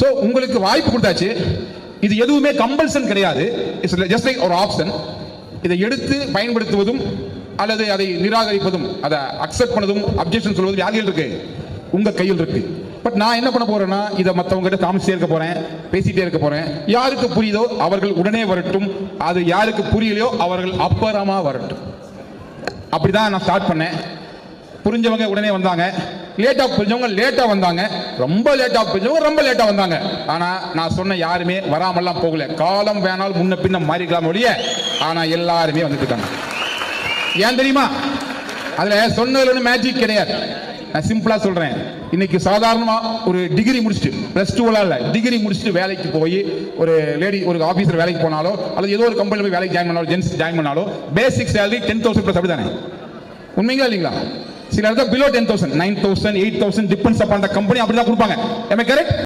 So உங்களுக்கு வாய்ப்பு கொடுத்தாச்சு. இது எதுவுமே கம்பல்சன் கிடையாது. இட்ஸ் ஜஸ்ட் லைக் ஒரு ஆப்ஷன் இதை எடுத்து பயன்படுத்துவதும் அல்லது அதை நிராகரிப்பதும் அதை அக்செப்ட் பண்ணதும் அப்ஜெக்ஷன் சொல்வதும் யார் கையில் இருக்கு? உங்க கையில் இருக்கு. பட் நான் என்ன பண்ண போறேன்னா இதை மற்றவங்க கிட்ட காமிச்சிட்டே இருக்க போறேன் பேசிட்டே இருக்க போறேன். யாருக்கு புரியுதோ அவர்கள் உடனே வரட்டும். அது யாருக்கு புரியலையோ அவர்கள் அப்புறமா வரட்டும். அப்படிதான் நான் ஸ்டார்ட் பண்ணேன். புரிஞ்சவங்க உடனே வந்தாங்க. லேட்டாக புரிஞ்சவங்க லேட்டாக வந்தாங்க. ரொம்ப லேட்டாக புரிஞ்சவங்க ரொம்ப லேட்டாக வந்தாங்க. ஆனால் நான் சொன்ன யாருமே வராமல்லாம் போகல. காலம் வேணால் முன்ன பின்ன மாறிக்கலாம் ஒழிய ஆனால் எல்லாருமே வந்துட்டு இருக்காங்க ஏன் தெரியுமா? அதில் சொன்னதுல ஒன்றும் மேஜிக் கிடையாது. நான் சிம்பிளாக சொல்கிறேன் இன்னைக்கு சாதாரணமாக ஒரு டிகிரி முடிச்சுட்டு ப்ளஸ் டூலாம் இல்லை டிகிரி முடிச்சுட்டு வேலைக்கு போய் ஒரு லேடி ஒரு ஆஃபீஸர் வேலைக்கு போனாலோ அல்லது ஏதோ ஒரு கம்பெனியில் போய் வேலைக்கு ஜாயின் பண்ணாலோ ஜென்ஸ் ஜாயின் பண்ணாலோ basic salary ten thousand plus அப்படிதானே உண்மைங்களா இல்லைங்களா? சில இடத்துல below ten thousand nine thousand eight thousand depends upon the company அப்படி தான் கொடுப்பாங்க கரெக்ட்